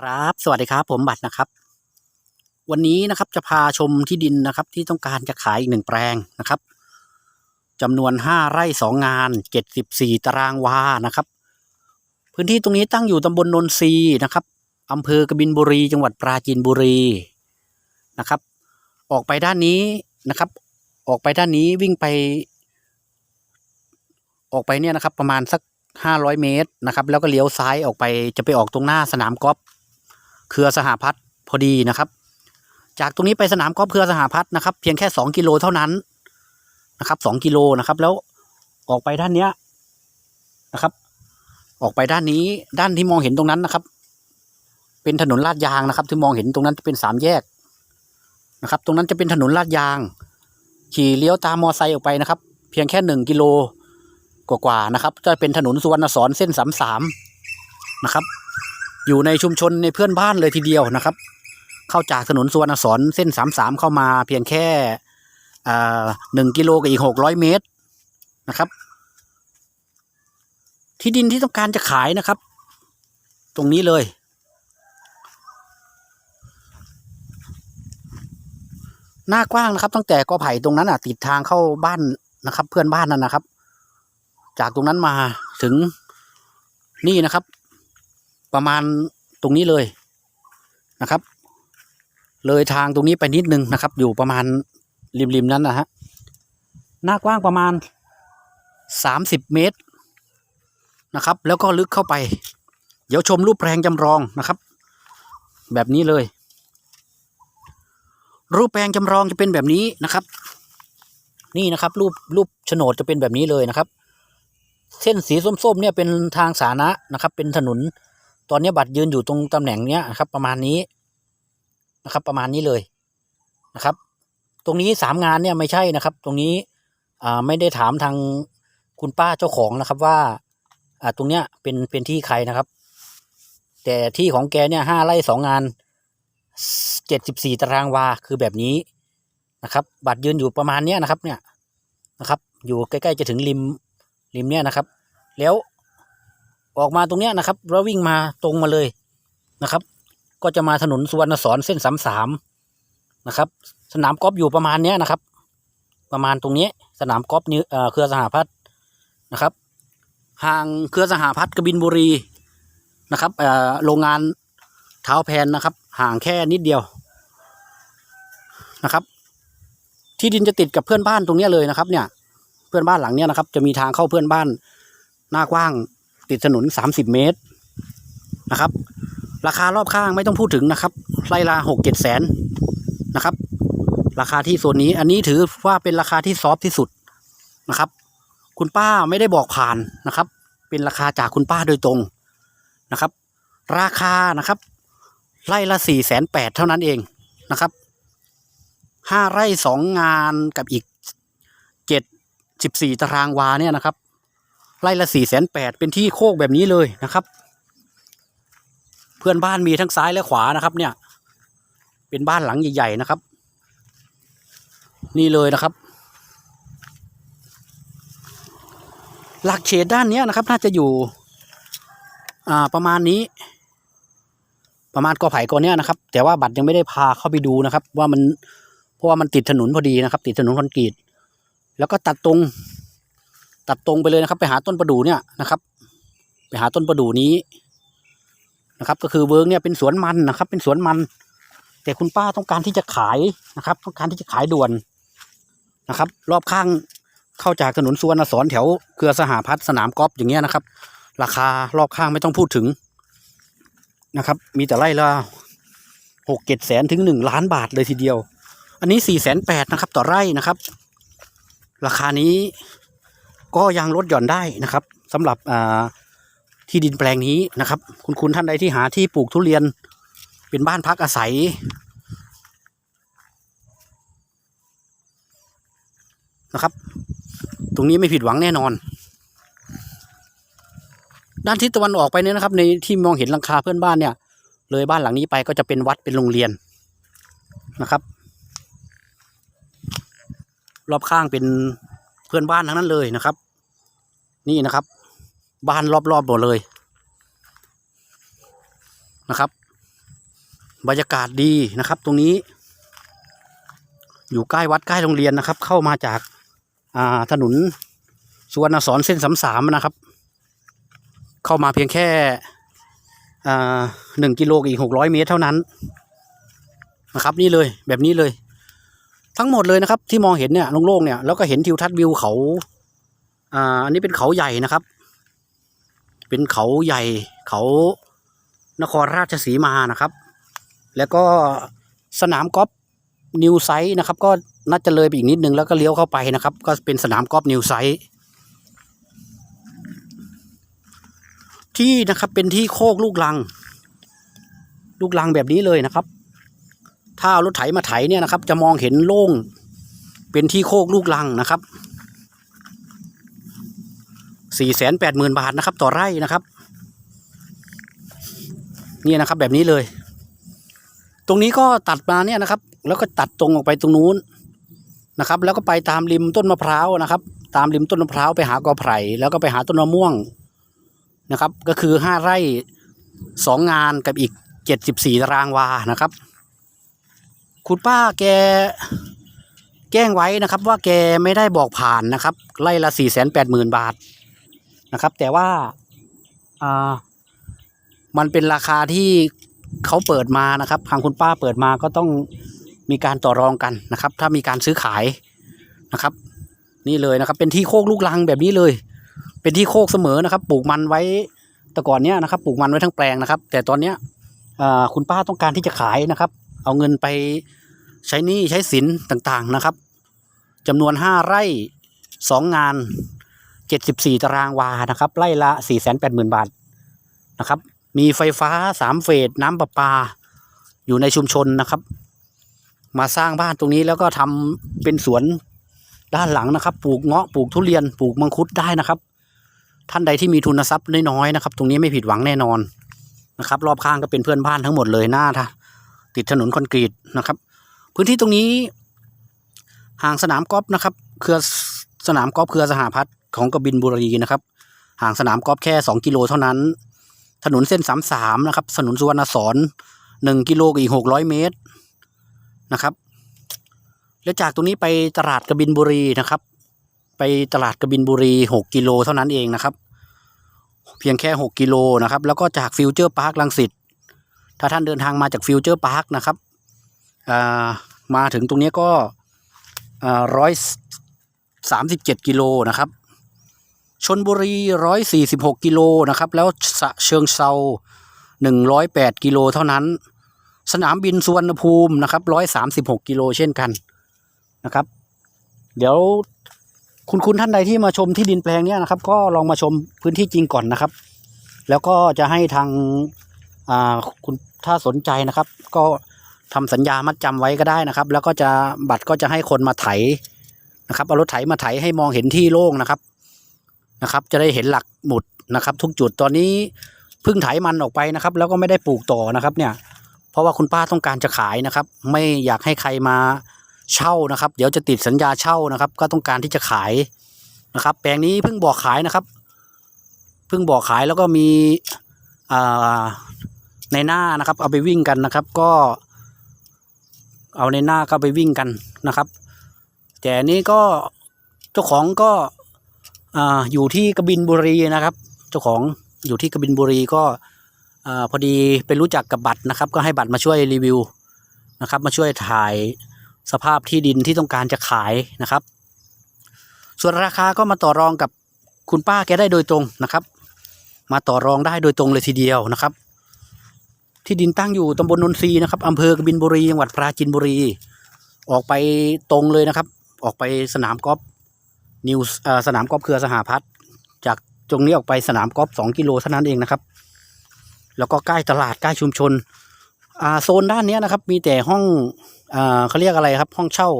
ครับ สวัสดีครับ ผมบัตรนะครับ วันนี้นะครับจะพาชมที่ดินนะครับ ที่ต้องการจะขายอีกหนึ่งแปลงนะครับจำนวนห้าไร่สองงานเจ็ดสิบสี่ตารางวานะครับ พื้นที่ตรงนี้ตั้งอยู่ตำบลนนทรีนะครับอำเภอกบินบุรี จังหวัดปราจีนบุรีนะครับ ออกไปด้านนี้นะครับ ออกไปด้านนี้วิ่งไป ออกไปเนี่ยนะครับ ประมาณสักห้าร้อยเมตรนะครับ แล้วก็เลี้ยวซ้ายออกไปจะไปออกตรงหน้าสนามกอล์ฟ เครือสหพัฒน์พอดีนะครับ จากตรงนี้ไปสนามกอล์ฟเครือสหพัฒน์นะครับเพียงแค่สองกิโลเท่านั้นนะครับสองกิโลนะครับ แล้วออกไปด้านเนี้ยนะครับ ออกไปด้านนี้ด้านที่มองเห็นตรงนั้นนะครับ เป็นถนนลาดยางนะครับ ที่มองเห็นตรงนั้นจะเป็นสามแยกนะครับ ตรงนั้นจะเป็นถนนลาดยาง ขี่เลี้ยวตามมอไซค์ออกไปนะครับ เพียงแค่หนึ่งกิโลกว่าๆนะครับ จะเป็นถนนสุวรรณสอนเส้นสามสามนะครับ อยู่ในชุมชนในเพื่อนบ้านเลยทีเดียวนะครับ เข้าจากถนนสุวรรณสอนเส้นสามสามเข้ามาเพียงแค่หนึ่งกิโลกับอีกหกร้อยเมตรนะครับ ที่ดินที่ต้องการจะขายนะครับ ตรงนี้เลย หน้ากว้างนะครับ ตั้งแต่กอไผ่ตรงนั้นอะ ติดทางเข้าบ้านนะครับ เพื่อนบ้านนั่นนะครับ จากตรงนั้นมาถึงนี่นะครับ ประมาณตรงนี้เลยนะครับ เลยทางตรงนี้ไปนิดนึงนะครับ อยู่ประมาณริมๆนั้นนะฮะหน้ากว้างประมาณสามสิบเมตรนะครับ แล้วก็ลึกเข้าไป เดี๋ยวชมรูปแปลงจำลองนะครับ แบบนี้เลย รูปแปลงจำลองจะเป็นแบบนี้นะครับ นี่นะครับ รูปรูปโฉนดจะเป็นแบบนี้เลยนะครับ เส้นสีส้มๆเนี่ยเป็นทางสาธารณะนะครับ เป็นถนน ตอนนี้บัตรยืนอยู่ตรงตำแหน่งเนี้ยนะครับ ประมาณนี้นะครับ ประมาณนี้เลยนะครับ ตรงนี้สามงานเนี่ยไม่ใช่นะครับ ตรงนี้อ่าไม่ได้ถามทางคุณป้าเจ้าของนะครับว่าอ่าตรงเนี้ยเป็นเป็นที่ใครนะครับ แต่ที่ของแกเนี่ยห้าไร่สองงานเจ็ดสิบสี่ตารางวาคือแบบนี้นะครับ บัตรยืนอยู่ประมาณเนี้ยนะครับ เนี่ยนะครับ อยู่ใกล้ๆจะถึงริมริมเนี่ยนะครับ แล้ว ออกมาตรงเนี้ยนะครับ แล้ววิ่งมาตรงมาเลยนะครับ ก็จะมาถนนสุวรรณสอนเส้นสามสามนะครับ สนามกอล์ฟอยู่ประมาณเนี้ยนะครับ ประมาณตรงนี้สนามกอล์ฟนี้เอ่อเครือสหพัฒน์นะครับ ห่างเครือสหพัฒน์กบินบุรีนะครับโรงงานเท้าแพนนะครับ ห่างแค่นิดเดียวนะครับ ที่ดินจะติดกับเพื่อนบ้านตรงนี้เลยนะครับ เนี่ย เพื่อนบ้านหลังเนี้ยนะครับ จะมีทางเข้าเพื่อนบ้านหน้ากว้าง ติดถนนสามสิบเมตรนะครับ ราคารอบข้างไม่ต้องพูดถึงนะครับไร่ละหกเจ็ดแสนนะครับ ราคาที่โซนนี้อันนี้ถือว่าเป็นราคาที่ซอฟที่สุดนะครับ คุณป้าไม่ได้บอกผ่านนะครับ เป็นราคาจากคุณป้าโดยตรงนะครับ ราคานะครับ ไร่ละสี่แสนแปดเท่านั้นเองนะครับห้าไร่สองงานกับอีกเจ็ดสิบสี่ตารางวาเนี่ยนะครับ ไร่ละสี่แสนแปดเป็นที่โคกแบบนี้เลยนะครับ เพื่อนบ้านมีทั้งซ้ายและขวานะครับ เนี่ย เป็นบ้านหลังใหญ่ ๆ นะครับ นี่เลยนะครับ หลักเฉดด้านนี้นะครับ น่าจะอยู่ อ่าประมาณนี้ ประมาณกอไผ่กอเนี้ยนะครับ แต่ว่าบัตรยังไม่ได้พาเข้าไปดูนะครับ ว่ามันเพราะว่ามันติดถนนพอดีนะครับ ติดถนนคอนกรีตแล้วก็ตัดตรง ตัดตรงไปเลยนะครับ ไปหาต้นประดู่เนี่ยนะครับ ไปหาต้นประดู่นี้นะครับ ก็คือเวิร์กเนี่ยเป็นสวนมันนะครับ เป็นสวนมัน แต่คุณป้าต้องการที่จะขายนะครับ ต้องการที่จะขายด่วนนะครับ รอบข้างเข้าจากถนนสวรรณสอนแถวเครือสหพัฒน์สนามกอล์ฟอย่างเงี้ยนะครับ ราคารอบข้างไม่ต้องพูดถึงนะครับ มีแต่ไร่ละหกเจ็ดแสนถึงหนึ่งล้านบาทเลยทีเดียว อันนี้สี่แสนแปดนะครับ ต่อไร่นะครับ ราคานี้ ก็ยังลดหย่อนได้นะครับสำหรับที่ดินแปลงนี้นะครับ คุณคุณท่านใดที่หาที่ปลูกทุเรียนเป็นบ้านพักอาศัย นะครับ ตรงนี้ไม่ผิดหวังแน่นอน ด้านทิศตะวันออกไปเนี่ยนะครับ ในที่มองเห็นหลังคาเพื่อนบ้านเนี่ย เลยบ้านหลังนี้ไปก็จะเป็นวัดเป็นโรงเรียนนะครับ รอบข้างเป็นเพื่อนบ้านทั้งนั้นเลยนะครับ นี่นะครับ บ้านรอบๆหมดเลยนะครับ บรรยากาศดีนะครับ ตรงนี้ อยู่ใกล้วัดใกล้โรงเรียนนะครับ เข้ามาจากาถนนสุวรรณสอนเส้นสามสามนะครับ เข้ามาเพียงแค่หนึ่งกิโลอีกหกร้อยเมตรเท่านั้นนะครับนี่เลยแบบนี้เลย ทั้งหมดเลยนะครับ ที่มองเห็นเนี่ยโล่งๆเนี่ยแล้วก็เห็นทิวทัศน์วิวเขา อ่าอันนี้เป็นเขาใหญ่นะครับ เป็นเขาใหญ่ เขานครราชสีมานะครับ แล้วก็สนามกอล์ฟนิวไซต์นะครับ ก็น่าจะเลยไปอีกนิดนึงแล้วก็เลี้ยวเข้าไปนะครับ ก็เป็นสนามกอล์ฟนิวไซต์ที่นะครับเป็นที่โคกลูกลัง ลูกลังแบบนี้เลยนะครับ ถ้าเอารถไถมาไถเนี่ยนะครับ จะมองเห็นโล่งเป็นที่โคกลูกลังนะครับ สี่แสนแปดหมื่นบาทนะครับ ต่อไร่นะครับ นี่นะครับแบบนี้เลย ตรงนี้ก็ตัดมาเนี่ยนะครับ แล้วก็ตัดตรงออกไปตรงนู้นนะครับ แล้วก็ไปตามริมต้นมะพร้าวนะครับ ตามริมต้นมะพร้าวไปหากอไผ่แล้วก็ไปหาต้นมะม่วงนะครับ ก็คือห้าไร่สองงานกับอีกเจ็ดสิบสี่ตารางวานะครับ คุณป้าแกแจ้งไว้นะครับว่าแกไม่ได้บอกผ่านนะครับไร่ละสี่แสนแปดหมื่นบาท นะครับ แต่ว่าอ่ามันเป็นราคาที่เขาเปิดมานะครับ ทางคุณป้าเปิดมาก็ต้องมีการต่อรองกันนะครับ ถ้ามีการซื้อขายนะครับ นี่เลยนะครับ เป็นที่โคกลูกลังแบบนี้เลย เป็นที่โคกเสมอนะครับ ปลูกมันไว้แต่ก่อนเนี้ยนะครับ ปลูกมันไว้ทั้งแปลงนะครับ แต่ตอนเนี้ยคุณป้าต้องการที่จะขายนะครับ เอาเงินไปใช้หนี้ใช้สินต่างๆนะครับจำนวนห้าไร่สองงาน เจ็ดสิบสี่ตารางวานะครับไร่ละสี่แสนแปดหมื่นบาทนะครับ มีไฟฟ้าสามเฟสน้ำประปา อยู่ในชุมชนนะครับ มาสร้างบ้านตรงนี้แล้วก็ทำเป็นสวนด้านหลังนะครับ ปลูกเงาะปลูกทุเรียนปลูกมังคุดได้นะครับ ท่านใดที่มีทุนทรัพย์น้อยๆนะครับ ตรงนี้ไม่ผิดหวังแน่นอนนะครับ รอบข้างก็เป็นเพื่อนบ้านทั้งหมดเลยหน้าท่าติดถนนคอนกรีตนะครับ พื้นที่ตรงนี้ห่างสนามกอล์ฟนะครับ เครือ สนามกอล์ฟเครือสหพัฒน์ของกบินบุรีนะครับ ห่างสนามกอล์ฟแค่สองกิโลเท่านั้น ถนนเส้นสามสามนะครับถนนสุวรรณสอนหนึ่งกิโลกับอีกหกร้อยเมตรนะครับ แล้วจากตรงนี้ไปตลาดกบินบุรีนะครับ ไปตลาดกบินบุรีหกกิโลเท่านั้นเองนะครับ เพียงแค่หกกิโลนะครับ แล้วก็จากฟิวเจอร์พาร์คลังสิตถ้าท่านเดินทางมาจากฟิวเจอร์พาร์คนะครับามาถึงตรงนี้ก็ร้อย สามสิบเจ็ดกิโลนะครับ ชนบุรีร้อยสี่สิบหกกิโลนะครับ แล้วสะเชิงเซาหนึ่งร้อยแปดกิโลเท่านั้น สนามบินสุวรรณภูมินะครับร้อยสามสิบหกกิโลเช่นกันนะครับ เดี๋ยวคุณคุณท่านใดที่มาชมที่ดินแปลงนี้นะครับ ก็ลองมาชมพื้นที่จริงก่อนนะครับ แล้วก็จะให้ทางอ่าคุณถ้าสนใจนะครับ ก็ทำสัญญามัดจำไว้ก็ได้นะครับ แล้วก็จะบัตรก็จะให้คนมาไถ นะครับเอารถไถมาไถให้มองเห็นที่โล่งนะครับนะครับ จะได้เห็นหลักหมุดนะครับ ทุกจุดตอนนี้เพิ่งไถมันออกไปนะครับ แล้วก็ไม่ได้ปลูกต่อนะครับเนี่ย เพราะว่าคุณป้าต้องการจะขายนะครับ ไม่อยากให้ใครมาเช่านะครับ เดี๋ยวจะติดสัญญาเช่านะครับ ก็ต้องการที่จะขายนะครับ แปลงนี้เพิ่งบอกขายนะครับ เพิ่งบอกขายแล้วก็มีอ่าในหน้านะครับ เอาไปวิ่งกันนะครับ ก็ เอาในหน้าก็ไปวิ่งกันนะครับ แต่นี้ก็เจ้าของก็อ่าอยู่ที่กบินบุรีนะครับ เจ้าของอยู่ที่กบินบุรีก็อ่าพอดีไปรู้จักกับบัตรนะครับ ก็ให้บัตรมาช่วยรีวิวนะครับ มาช่วยถ่ายสภาพที่ดินที่ต้องการจะขายนะครับ ส่วนราคาก็มาต่อรองกับคุณป้าแกได้โดยตรงนะครับ มาต่อรองได้โดยตรงเลยทีเดียวนะครับ ที่ดินตั้งอยู่ตำบลนนทรีนะครับอำเภอกบินบุรีจังหวัดปราจีนบุรี ออกไปตรงเลยนะครับ ออกไปสนามกอล์ฟนิวสนามกอล์ฟเครือสหพัฒน์จากตรงนี้ออกไปสนามกอล์ฟสองกิโลเท่านั้นเองนะครับ แล้วก็ใกล้ตลาดใกล้ชุมชนโซนด้านนี้นะครับ มีแต่ห้องอเขาเรียกอะไรครับ ห้องเช่า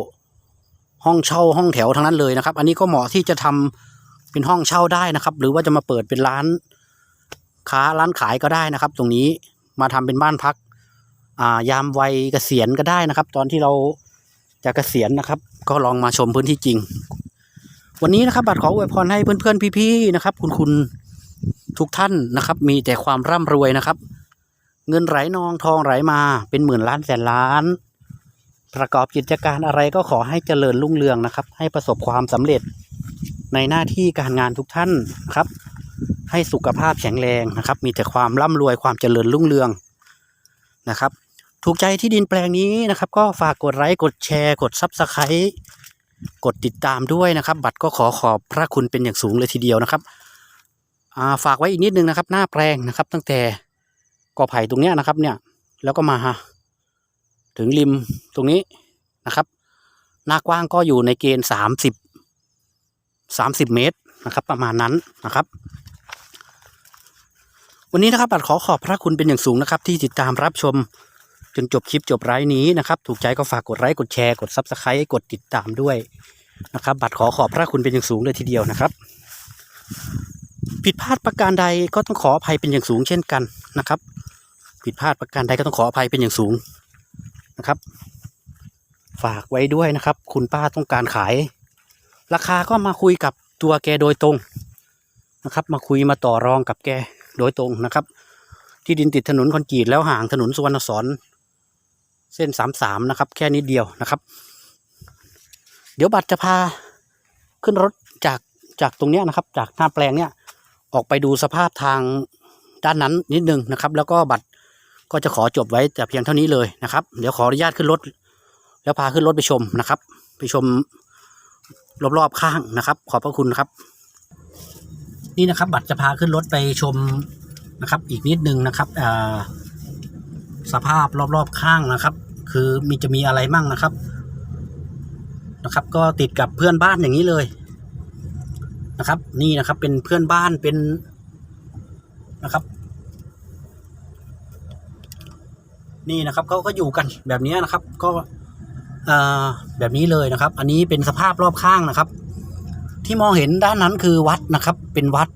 ห้องเช่าห้องแถวทั้งนั้นเลยนะครับ อันนี้ก็เหมาะที่จะทำเป็นห้องเช่าได้นะครับ หรือว่าจะมาเปิดเป็นร้านค้าร้านขายก็ได้นะครับ ตรงนี้มาทำเป็นบ้านพักายามวัยเกษียณก็ได้นะครับ ตอนที่เรา จะเกษียณนะครับ ก็ลองมาชมพื้นที่จริง วันนี้นะครับบัตรขออวยพรให้เพื่อนๆ พี่ๆนะครับ คุณคุณทุกท่านนะครับ มีแต่ความร่ำรวยนะครับ เงินไหลนองทองไหลมาเป็นหมื่นล้านแสนล้าน ประกอบกิจการอะไรก็ขอให้เจริญรุ่งเรืองนะครับ ให้ประสบความสำเร็จในหน้าที่การงานทุกท่านนะครับ ให้สุขภาพแข็งแรงนะครับ มีแต่ความร่ำรวยความเจริญรุ่งเรืองนะครับ ถูกใจที่ดินแปลงนี้นะครับ ก็ฝากกดไลค์กดแชร์ กดซับสไครต์กดติดตามด้วยนะครับ บัตรก็ขอขอบพระคุณเป็นอย่างสูงเลยทีเดียวนะครับาฝากไว้อีกนิดนึงนะครับ หน้าแปลงนะครับ ตั้งแต่กอไผ่ตรงเนี้ยนะครับ เนี่ยแล้วก็มาถึงริมตรงนี้นะครับ หน้ากว้างก็อยู่ในเกณฑ์สามสิบสามสิบเมตรนะครับ ประมาณนั้นนะครับวันนี้นะครับบัตรขอขอบพระคุณเป็นอย่างสูงนะครับ ที่ติดตามรับชม จนจบคลิปจบไลฟ์นี้นะครับ ถูกใจก็ฝากกดไลค์กดแชร์กดซับสไครต์กดติดตามด้วยนะครับ บัตรขอขอบพระคุณเป็นอย่างสูงเลยทีเดียวนะครับ ผิดพลาดประการใดก็ต้องขออภัยเป็นอย่างสูงเช่นกันนะครับ ผิดพลาดประการใดก็ต้องขออภัยเป็นอย่างสูงนะครับ ฝากไว้ด้วยนะครับ คุณป้าต้องการขาย ราคาก็มาคุยกับตัวแกโดยตรงนะครับ มาคุยมาต่อรองกับแกโดยตรงนะครับ ที่ดินติดถนนคอนกรีตแล้วห่างถนนสุวรรณสอน เส้นสามสามนะครับ แค่นิดเดียวนะครับ เดี๋ยวบัตรจะพาขึ้นรถจากจากตรงเนี้ยนะครับ จากหน้าแปลงเนี้ยออกไปดูสภาพทางด้านนั้นนิดนึงนะครับ แล้วก็บัตรก็จะขอจบไว้แต่เพียงเท่านี้เลยนะครับ เดี๋ยวขออนุญาตขึ้นรถ แล้วพาขึ้นรถไปชมนะครับ ไปชมรอบๆข้างนะครับ ขอบพระคุณครับ นี่นะครับ บัตรจะพาขึ้นรถไปชมนะครับ อีกนิดนึงนะครับอ่าสภาพรอบๆข้างนะครับ คือมีจะมีอะไรมั่งนะครับ นะครับ ก็ติดกับเพื่อนบ้านอย่างนี้เลยนะครับ นี่นะครับเป็นเพื่อนบ้านเป็นนะครับ นี่นะครับเขาก็อยู่กันแบบนี้นะครับ ก็เออแบบนี้เลยนะครับ อันนี้เป็นสภาพรอบข้างนะครับ ที่มองเห็นด้านนั้นคือวัดนะครับ เป็นวัด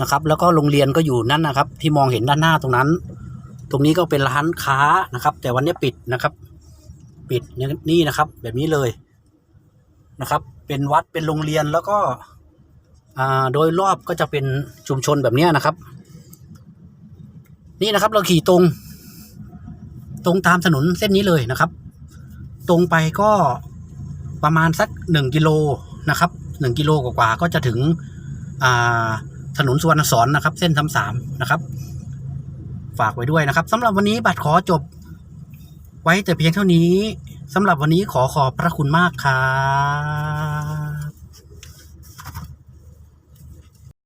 นะครับ แล้วก็โรงเรียนก็อยู่นั่นนะครับ ที่มองเห็นด้านหน้าตรงนั้น ตรงนี้ก็เป็นร้านค้านะครับ แต่วันนี้ปิดนะครับ ปิดนี่นะครับ แบบนี้เลยนะครับ เป็นวัดเป็นโรงเรียนแล้วก็โดยรอบก็จะเป็นชุมชนแบบนี้นะครับ นี่นะครับเราขี่ตรง ตรงตามถนนเส้นนี้เลยนะครับ ตรงไปก็ประมาณสักหนึ่งกิโลนะครับหนึ่งกิโลกว่าๆก็จะถึงถนนสุวรรณสอนนะครับ เส้นทำสามนะครับ ฝากไว้ด้วยนะครับสำหรับวันนี้บัตรขอจบ ไว้แต่เพียงเท่านี้สำหรับวันนี้ขอขอบพระคุณมากครับ